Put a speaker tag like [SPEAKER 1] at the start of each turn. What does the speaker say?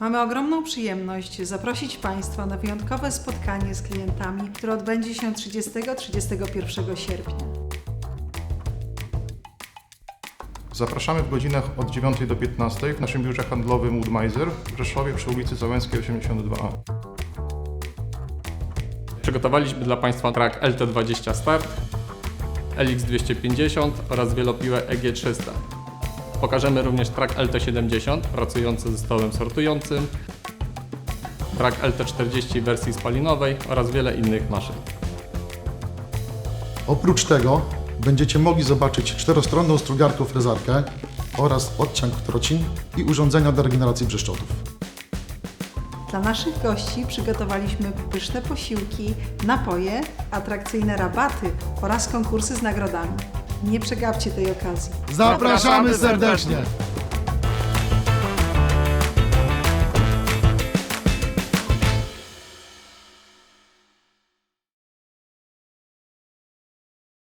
[SPEAKER 1] Mamy ogromną przyjemność zaprosić Państwa na wyjątkowe spotkanie z klientami, które odbędzie się 30-31 sierpnia.
[SPEAKER 2] Zapraszamy w godzinach od 9 do 15 w naszym biurze handlowym Woodmiser w Rzeszowie przy ulicy Załęskiej 82A.
[SPEAKER 3] Przygotowaliśmy dla Państwa track LT20 Start, LX250 oraz wielopiłę EG300. Pokażemy również track LT70 pracujący ze stołem sortującym, track LT40 w wersji spalinowej oraz wiele innych maszyn.
[SPEAKER 4] Oprócz tego będziecie mogli zobaczyć czterostronną strugarkę frezarkę oraz odciąg trocin i urządzenia do regeneracji brzeszczotów.
[SPEAKER 1] Dla naszych gości przygotowaliśmy pyszne posiłki, napoje, atrakcyjne rabaty oraz konkursy z nagrodami. Nie przegapcie tej okazji.
[SPEAKER 4] Zapraszamy serdecznie!